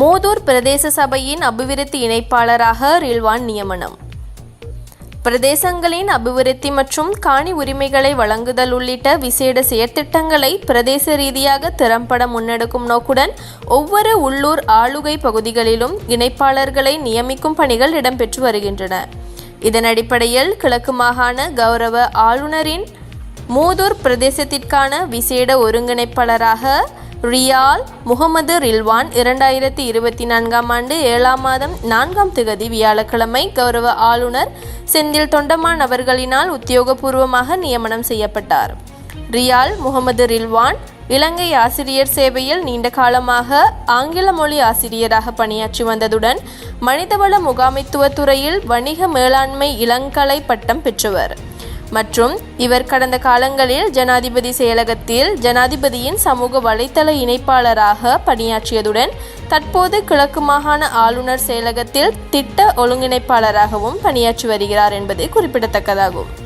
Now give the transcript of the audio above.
மோதூர் பிரதேச சபையின் அபிவிருத்தி இணைப்பாளராக ரில்வான் நியமனம். பிரதேசங்களின் அபிவிருத்தி மற்றும் காணி உரிமைகளை வழங்குதல் உள்ளிட்ட விசேட செயற்திட்டங்களை பிரதேச ரீதியாக திறம்பட முன்னெடுக்கும் நோக்குடன் ஒவ்வொரு உள்ளூர் ஆளுகை பகுதிகளிலும் இணைப்பாளர்களை நியமிக்கும் பணிகள் இடம்பெற்று வருகின்றன. இதன் அடிப்படையில் கிழக்கு மாகாண கௌரவ ஆளுநரின் மூதூர் பிரதேசத்திற்கான விசேட ஒருங்கிணைப்பாளராக ரியால் முகமது ரில்வான் இரண்டாயிரத்தி இருபத்தி நான்காம் ஆண்டு ஏழாம் மாதம் நான்காம் திகதி வியாழக்கிழமை கௌரவ ஆளுநர் செந்தில் தொண்டமான் அவர்களினால் உத்தியோகபூர்வமாக நியமனம் செய்யப்பட்டார். ரியால் முகமது ரில்வான் இலங்கை ஆசிரியர் சேவையில் நீண்ட காலமாக ஆங்கில மொழி ஆசிரியராக பணியாற்றி வந்ததுடன் மனிதவள முகாமைத்துவ துறையில் வணிக மேலாண்மை இளங்கலை பட்டம் பெற்றவர். மற்றும் இவர் கடந்த காலங்களில் ஜனாதிபதி செயலகத்தில் ஜனாதிபதியின் சமூக வலைத்தள இணைப்பாளராக பணியாற்றியதுடன் தற்போது கிழக்கு மாகாண ஆளுநர் செயலகத்தில் திட்ட ஒழுங்கிணைப்பாளராகவும் பணியாற்றி வருகிறார் என்பது குறிப்பிடத்தக்கதாகும்.